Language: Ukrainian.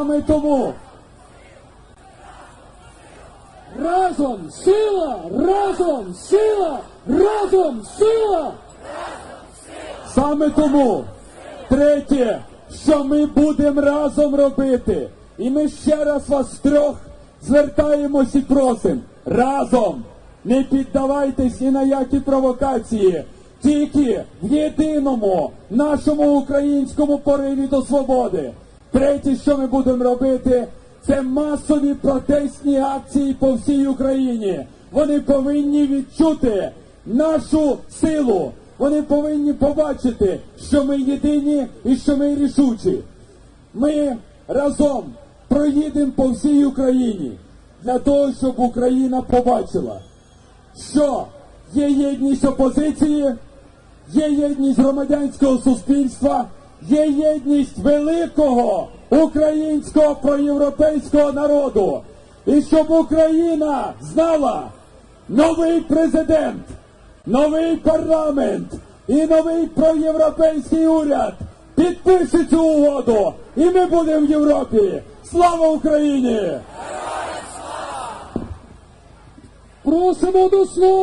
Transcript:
Саме тому разом сила, разом сила, разом сила. Саме тому третє, що ми будемо разом робити, і ми ще раз вас трьох звертаємось і просимо разом. Не піддавайтесь ні на які провокації, тільки в єдиному нашому українському пориві до свободи. Третє, що ми будемо робити, це масові протестні акції по всій Україні. Вони повинні відчути нашу силу. Вони повинні побачити, що ми єдині і що ми рішучі. Ми разом проїдемо по всій Україні для того, щоб Україна побачила, що є єдність опозиції, є єдність громадянського суспільства, є єдність великого українського проєвропейського народу. І щоб Україна знала новий президент, новий парламент і новий проєвропейський уряд підпише цю угоду, і ми будемо в Європі. Слава Україні! Просимо до слова!